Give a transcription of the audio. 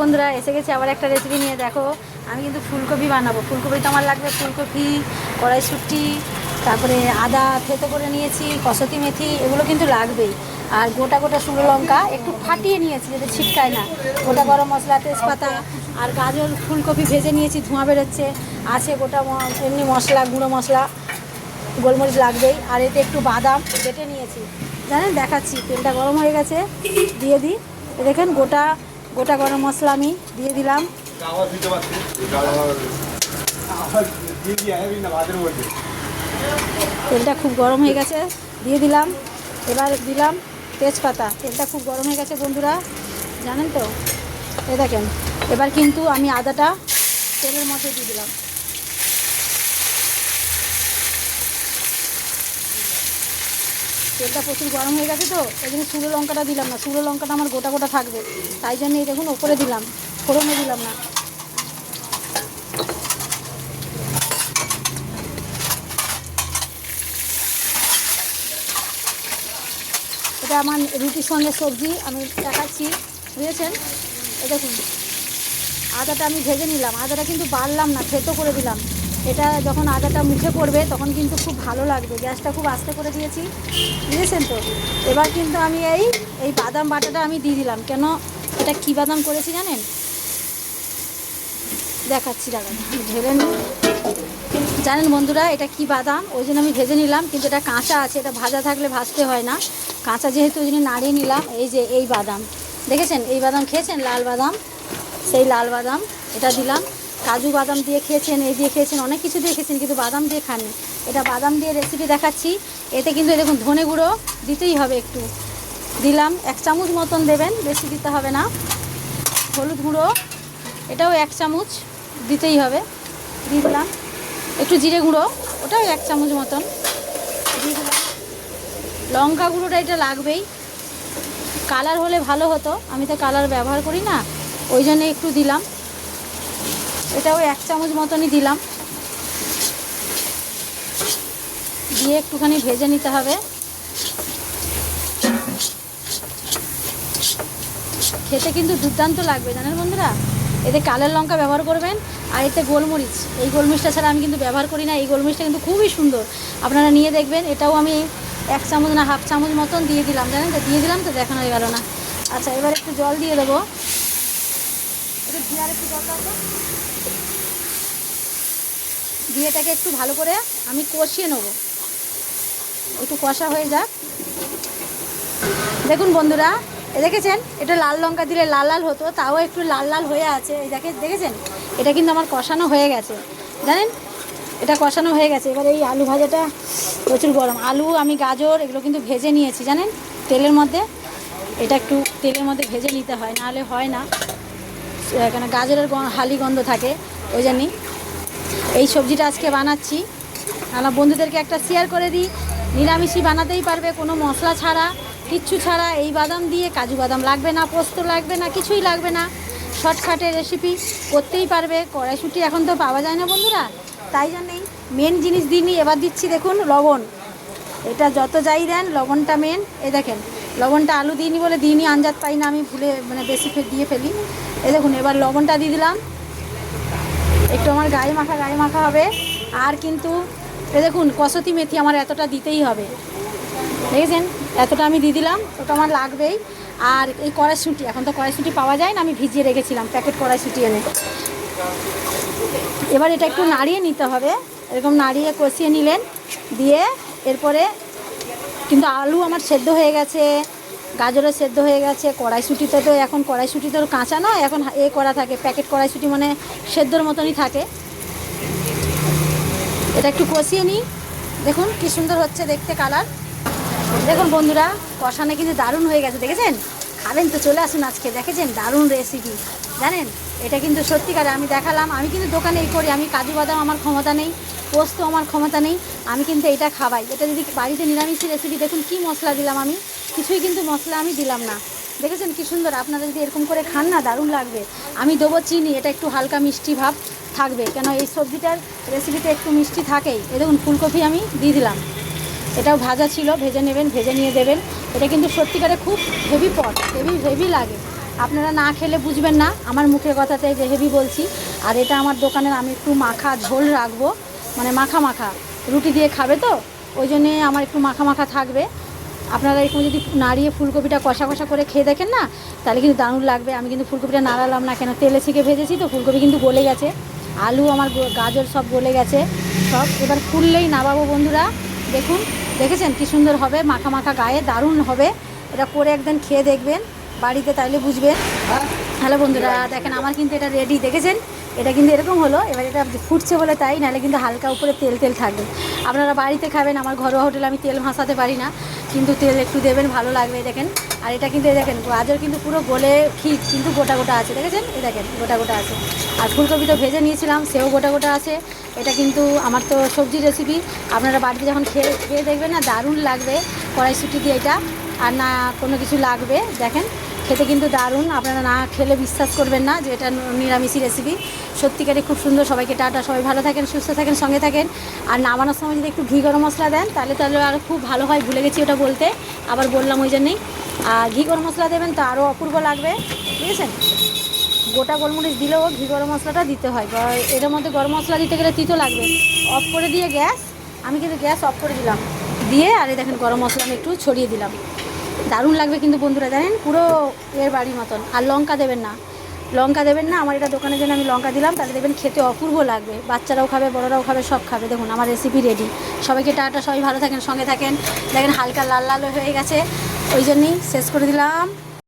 বন্ধুরা, এসে গেছি আবার একটা রেসিপি নিয়ে। দেখো, আমি কিন্তু ফুলকপি বানাবো। ফুলকপি তো আমার লাগবে ফুলকপি কড়াইশুটি তারপরে আদা থেতো করে নিয়েছি, কসতি মেথি, এগুলো কিন্তু লাগবেই। আর গোটা গোটা শুকনো লঙ্কা একটু ফাটিয়ে নিয়েছি যাতে ছিটকায় না। গোটা গরম মশলা, তেজপাতা আর গাজর ফুলকপি ভেজে নিয়েছি, ধোঁয়া বেরোচ্ছে। আছে গোটা এমনি মশলা, গুঁড়ো মশলা, গোলমরিচ লাগবেই। আর এতে একটু বাদাম বেটে নিয়েছি। জানেন, দেখাচ্ছি, তেলটা গরম হয়ে গেছে, দিয়ে দিই। দেখেন, গোটা গোটা গরম মশলা আমি দিয়ে দিলাম। তেলটা খুব গরম হয়ে গেছে, দিয়ে দিলাম। এবার দিলাম তেজপাতা। তেলটা খুব গরম হয়ে গেছে বন্ধুরা, জানেন তো? এ দেখেন, এবার কিন্তু আমি আদাটা তেলের মধ্যে দিয়ে দিলাম। তেলটা প্রচুর গরম হয়ে গেছে তো এই জন্য শুকনো লঙ্কাটা দিলাম না। শুকনো লঙ্কাটা আমার গোটা গোটা থাকবে। তাই জন্য এই দেখুন, ওপরে দিলাম, ফোড়নে দিলাম না। এটা আমার রুটির সঙ্গে সবজি, আমি দেখাচ্ছি। বুঝেছেন? এ দেখুন, আদাটা আমি ভেজে নিলাম। আদাটা কিন্তু বাড়লাম না, থেতো করে দিলাম। এটা যখন আদাটা মুখে পড়বে, তখন কিন্তু খুব ভালো লাগবে। গ্যাসটা খুব আস্তে করে দিয়েছি। বুঝেছেন তো? এবার কিন্তু আমি এই এই বাদাম বাটাটা আমি দিয়ে দিলাম। কেন? এটা কী বাদাম করেছি জানেন? দেখাচ্ছি দাদা ঢেলে নিই। জানেন বন্ধুরা, এটা কি বাদাম? ওই জন্য আমি ভেজে নিলাম, কিন্তু এটা কাঁচা আছে, এটা ভাজা থাকলে ভাজতে হয় না। কাঁচা যেহেতু, ওই জন্য নাড়িয়ে নিলাম। এই যে, এই বাদাম। দেখেছেন? এই বাদাম খেয়েছেন? লাল বাদাম? সেই লাল বাদাম, এটা দিলাম। কাজু বাদাম দিয়ে খেয়েছেন এই দিয়ে খেয়েছেন, অনেক কিছু দিয়ে খেয়েছেন, কিন্তু বাদাম দিয়ে খাননি। এটা বাদাম দিয়ে রেসিপি দেখাচ্ছি। এতে কিন্তু দেখুন ধনে গুঁড়ো দিতেই হবে একটু। দিলাম, এক চামচ মতন দেবেন, বেশি দিতে হবে না। হলুদ গুঁড়ো, এটাও এক চামচ দিতেই হবে। দিয়ে দিলাম। একটু জিরে গুঁড়ো, ওটাও এক চামচ মতন। দিয়ে দিলাম। লঙ্কা গুঁড়োটা এটা লাগবেই। কালার হলে ভালো হতো, আমি তো কালার ব্যবহার করি না, ওই জন্য একটু দিলাম। এটাও এক চামচ মতনই দিলাম। দিয়ে একটুখানি ভেজে নিতে হবে। খেতে কিন্তু দুর্দান্ত লাগবে, জানেন বন্ধুরা? এতে কালের লঙ্কা ব্যবহার করবেন, আর এতে গোলমরিচ। এই গোলমরিচটা ছাড়া আমি কিন্তু ব্যবহার করি না, এই গোলমরিচটা কিন্তু খুবই সুন্দর। আপনারা নিয়ে দেখবেন, এটাও আমি এক চামচ না, হাফ চামচ মতন দিয়ে দিলাম, জানেন তো? দিয়ে দিলাম তো, দেখানো হয়ে গেল না। আচ্ছা এবার একটু জল দিয়ে দেবো। একটু দিয়ে আর একটু জল দাও একটু ভালো করে আমি কষিয়ে নেব। একটু কষা হয়ে যাক। দেখুন বন্ধুরা দেখেছেন? এটা লাল লঙ্কা দিলে লাল লাল হতো, তাও একটু লাল লাল হয়ে আছে। এই দেখে দেখেছেন? এটা কিন্তু আমার কষানো হয়ে গেছে। জানেন? এটা কষানো হয়ে গেছে। এবার এই আলু ভাজাটা প্রচুর গরম। আলু, আমি গাজর, এগুলো কিন্তু ভেজে নিয়েছি, জানেন? তেলের মধ্যে। এটা একটু তেলের মধ্যে ভেজে নিতে হয়, নাহলে হয় না। এখানে গাজরের হালি গন্ধ থাকে, ওই জন্যই এই সবজিটা আজকে বানাচ্ছি। আমার বন্ধুদেরকে একটা শেয়ার করে দিই। নিরামিষই বানাতেই পারবে, কোনো মশলা ছাড়া, কিচ্ছু ছাড়া। এই বাদাম দিয়ে কাজু বাদাম লাগবে না, পোস্ত লাগবে না, কিছুই লাগবে না। শর্টকাটে রেসিপি করতেই পারবে। কড়াইশুটি এখন তো পাওয়া যায় না বন্ধুরা। তাই জন্যেই মেন জিনিস দিইনি এবার দিচ্ছি দেখুন লবণ। এটা যত যাই দেন, লবণটা মেন এ দেখেন, লবণটা আলু দিইনি বলে দিইনি আঞ্জাত পাই না, আমি ভুলে মানে বেশি দিয়ে ফেলি। এ দেখুন, এবার লবণটা দিয়ে দিলাম। একটু আমার গায়ে মাখা গায়ে মাখা হবে। আর কিন্তু এ দেখুন, কসতি মেথি আমার এতটা দিতেই হবে। দেখেছেন? এতটা আমি দিয়ে দিলাম, ওটা আমার লাগবেই। আর এই কড়াইশুঁটি, এখন তো কড়াইশুঁটি পাওয়া যায় না, আমি ভিজিয়ে রেখেছিলাম, প্যাকেট কড়াইশুঁটি এনে। এবার এটা একটু নাড়িয়ে নিতে হবে। এরকম নাড়িয়ে কষিয়ে নিলেন, দিয়ে এরপরে কিন্তু আলু আমার সেদ্ধ হয়ে গেছে। গাজরও সেদ্ধ হয়ে গেছে কড়াইশুঁটিতে তো এখন কড়াইশুঁটি তো কাঁচা নয় এখন এ করা থাকে, প্যাকেট কড়াইশুঁটি মানে সেদ্ধর মতনই থাকে। এটা একটু কষিয়ে নিই। দেখুন কি সুন্দর হচ্ছে দেখতে কালার। দেখুন বন্ধুরা, কষানে কিন্তু দারুণ হয়ে গেছে, দেখেছেন? খাবেন তো, চলে আসুন আজকে, দেখেছেন? দারুণ রেসিপি জানেন? এটা কিন্তু সত্যিকারে আমি দেখালাম, আমি কিন্তু দোকানেই করি, আমি কাজু বাদাম আমার ক্ষমতা নেই, পোস্ত আমার ক্ষমতা নেই, আমি কিন্তু এটা খাওয়াই এটা যদি বাড়িতে নিরামিষ রেসিপি দেখুন কি মশলা দিলাম আমি। কিছুই কিন্তু মশলা আমি দিলাম না। দেখেছেন কি সুন্দর? আপনারা যদি এরকম করে খান না, দারুণ লাগবে। আমি দেবো চিনি, এটা একটু হালকা মিষ্টি ভাব থাকবে। কেন, এই সবজিটার রেসিপিতে একটু মিষ্টি থাকেই। এ দেখুন, ফুলকপি আমি দিয়ে দিলাম। এটাও ভাজা ছিল, ভেজে নেবেন, ভেজে নিয়ে দেবেন। এটা কিন্তু সত্যিকারে খুব হেভি পট হেভি হেভি লাগে। আপনারা না খেলে বুঝবেন না, আমার মুখের কথাতে যে হেভি বলছি। আর এটা আমার দোকানের, আমি একটু মাখা ঝোল রাখব। মানে মাখা মাখা। রুটি দিয়ে খাবে তো? ওই জন্যে আমার একটু মাখা মাখা থাকবে। আপনারা এরকম যদি নাড়িয়ে ফুলকপিটা কষা কষা করে খেয়ে দেখেন না, তাহলে কিন্তু দারুণ লাগবে। আমি কিন্তু ফুলকপিটা নাড়ালাম না কেন? তেলে ছিকে ভেজেছি তো, ফুলকপি কিন্তু গলে গেছে। আলু আমার গাজর সব গলে গেছে। সব এবার ফুললেই নামাবো বন্ধুরা। দেখুন, দেখেছেন কি সুন্দর হবে? মাখা মাখা গায়ে দারুণ হবে। এটা করে একদিন খেয়ে দেখবেন, বাড়িতে তাইলে বুঝবেন। হ্যালো বন্ধুরা, দেখেন আমার কিন্তু এটা রেডি দেখেছেন? এটা কিন্তু এরকম হলো, এবার এটা ফুটছে বলে তাই, নাহলে কিন্তু হালকা উপরে তেল তেল থাকবে। আপনারা বাড়িতে খাবেন, আমার ঘরোয়া হোটেলে আমি তেল ভাসাতে পারি না, কিন্তু তেল একটু দেবেন, ভালো লাগবে দেখেন। আর এটা কিন্তু দেখেন, গাজর কিন্তু পুরো গলে ঠিক কিন্তু গোটা গোটা আছে, দেখেছেন? এই দেখেন, গোটা গোটা আছে। আর ফুলকপি তো ভেজে নিয়েছিলাম, সেও গোটা গোটা আছে। এটা কিন্তু আমার তো সবজি রেসিপি আপনারা বাড়িতে যখন খেয়ে খেয়ে দেখবেন না, দারুণ লাগবে, কড়াইশুটি দিয়ে এটা, আর না কোনো কিছু লাগবে, দেখেন। খেতে কিন্তু দারুণ। আপনারা না খেলে বিশ্বাস করবেন না যে এটা নিরামিষি রেসিপি সত্যিকারে খুব সুন্দর। সবাইকে টাটা। সবাই ভালো থাকেন, সুস্থ থাকেন, সঙ্গে থাকেন। আর নামানোর সময় যদি একটু ঘি গরম মশলা দেন, তাহলে তাহলে আরও খুব ভালো হয়। ভুলে গেছি ওটা বলতে। আবার বললাম ওই জন্যেই। আর ঘি গরম মশলা দেবেন তো আরও অপূর্ব লাগবে। বুঝেছেন? গোটা গোলমরিচ দিলেও ঘি গরম মশলাটা দিতে হয়। এর মধ্যে গরম মশলা দিতে গেলে তিতো লাগবে। অফ করে দিয়ে গ্যাস, আমি কিন্তু গ্যাস অফ করে দিলাম। দিয়ে আর এই দেখেন গরম মশলা আমি একটু ছড়িয়ে দিলাম। দারুণ লাগবে কিন্তু বন্ধুরা, জানেন? পুরো এর বাড়ির মতন। আর লঙ্কা দেবেন না। লঙ্কা দেবেন না, আমার এটা দোকানের জন্য আমি লঙ্কা দিলাম, তাহলে দেখবেন খেতে অপূর্ব লাগবে। বাচ্চারাও খাবে, বড়রাও খাবে, সব খাবে। দেখুন, আমার রেসিপি রেডি সবাইকে টাটা, সবাই ভালো থাকেন, সঙ্গে থাকেন। দেখেন, হালকা লাল লাল হয়ে গেছে। ওই জন্যই শেষ করে দিলাম।